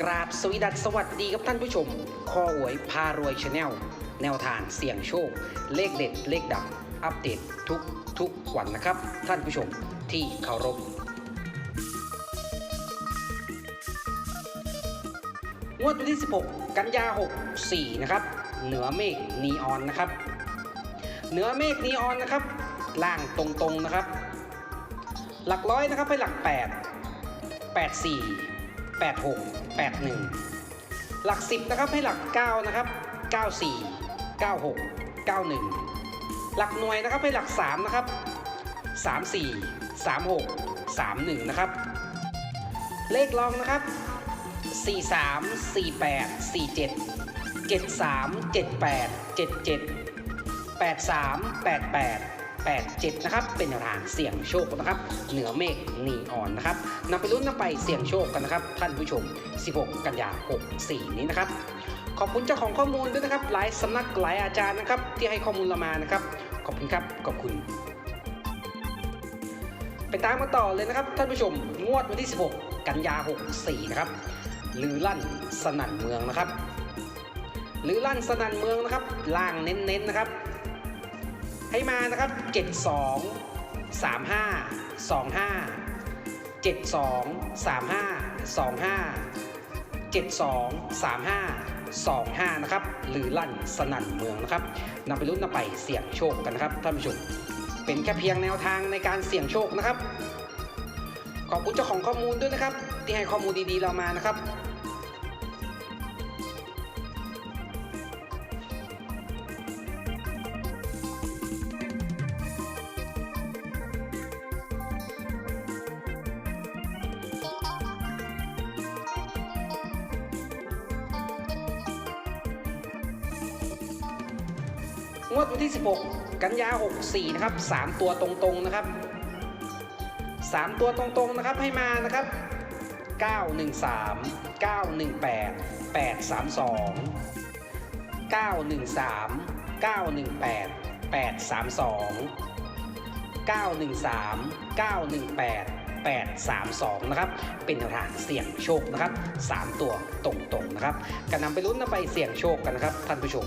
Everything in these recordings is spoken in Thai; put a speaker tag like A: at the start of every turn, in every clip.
A: กราบสวีดัสสวัสดีครับท่านผู้ชม คอหวยพารวยชาแนล แนวทางเสี่ยงโชค เลขเด็ด เลขดัง อัปเดตทุกทุกวันนะครับ ท่านผู้ชมที่เคารพงวดวันที่ 16 กันยา 64 นะครับ เหนือเมฆนีออนนะครับ เหนือเมฆนีออนนะครับ ล่างตรงๆนะครับ หลักร้อยนะครับให้หลัก 8 84 86 81 หลัก 10 นะครับให้หลัก 9 นะครับ 94 96 91 หลักหน่วยนะครับให้หลัก 3 นะครับ 34 36 31 นะครับ เลขรองนะครับ 43 48 47 73 78 77 83 88 87 นะครับ เป็นแนวทางเสี่ยงโชคนะครับ เหนือเมฆนีออนนะครับนำไปลุ้นนำไปเสี่ยงโชคกันนะครับ ท่านผู้ชม 16 กันยา64 นี้นะครับ ขอบคุณเจ้าของข้อมูลด้วยนะครับ หลายสำนักหลายอาจารย์นะครับ ที่ให้ข้อมูลเรามานะครับ ขอบคุณครับ ขอบคุณ ไปตามมาต่อเลยนะครับ ท่านผู้ชม งวดวันที่ 16 กันยา 64 นะครับลือลั่นสนั่นเมืองนะครับลือลั่นสนั่นเมืองนะครับล่างเน้นๆนะครับ ให้มานะครับ 72 35 25 72 35 25 72 35 25 นะครับ หรือลั่นสนั่นเมืองนะครับนำไปลุ้นนำไปเสี่ยงโชคกันนะครับท่านผู้ชม เป็นแค่เพียงแนวทางในการเสี่ยงโชคนะครับ ขอบคุณเจ้าของข้อมูลด้วยนะครับ ที่ให้ข้อมูลดีๆเรามานะครับ งวดวันที่ 16 กันยา 64 นะครับ 3 ตัวตรงๆนะครับ 3 ตัวตรงๆนะครับให้มานะครับ 913 918 832 913 918 832 913 918 832 นะครับ เป็นทางเสี่ยงโชคนะครับ 3 ตัวตรงๆนะครับกันนำไปลุ้นนำไปเสี่ยงโชคกันนะครับท่านผู้ชม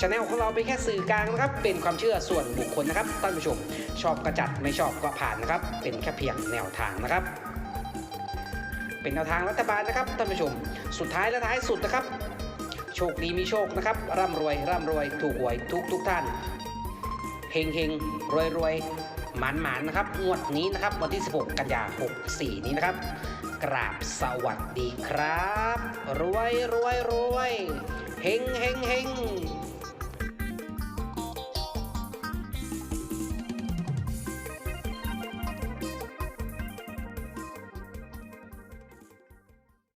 A: ช anel ของเราเป็นแค่สื่อกลางนะครับ เป็นความเชื่อส่วนบุคคลนะครับท่านผู้ชม ชอบกระจัดไม่ชอบก็ผ่านนะครับ เป็นแค่เพียงแนวทางนะครับ เป็นแนวทางรัฐบาลนะครับท่านผู้ชม สุดท้ายและท้ายสุดนะครับ โชคดีมีโชคนะครับ ร่ำรวยร่ำรวยถูกหวยทุกทุกท่านเฮงเฮงรวยรวยหมานหมานนะครับงวดนี้นะครับวันที่ 16 กันยา64 นี้นะครับ กราบสวัสดีครับ รวยรวยรวยเฮงเฮงเฮง